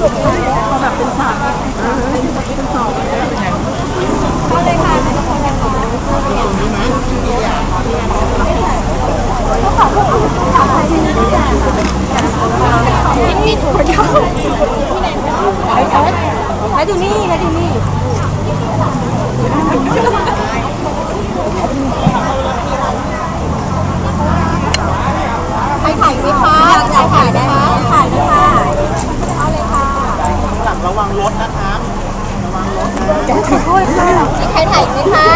แบบเป็นฉากเป็นเป็นสอบก็เลยค่ะทุกคนเลยค่ะก็ขอบคุณขอบคุณที่ได้มีถุงเท้าไปไปไปดูนี่ไปดูนี่ ใครถ่ายไหมคะอยากถ่ายได้ไหมถ่ายนะคะเอาเลยค่ะ หลังระวังรถนะครับ ระวังรถนะ ขอโทษค่ะ มีใครถ่ายไหมคะ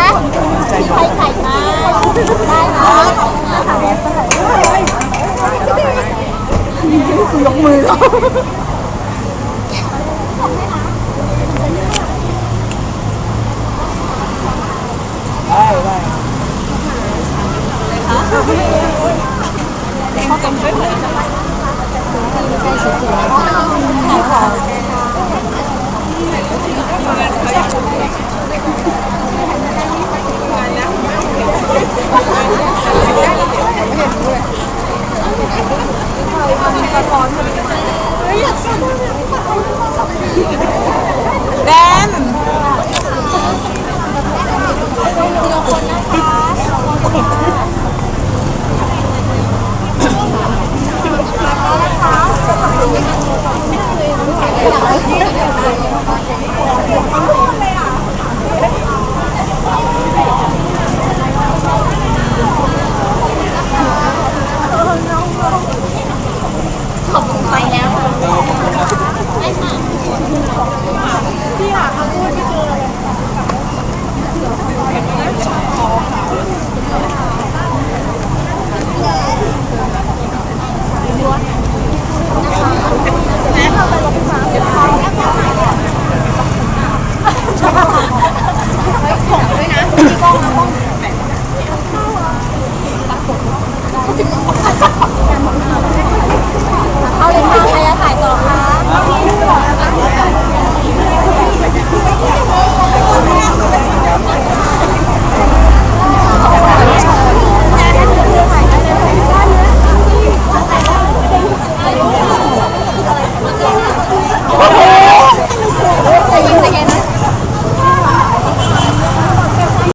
มีใครถ่ายมาได้นะคือยกมือเหรอถ 好。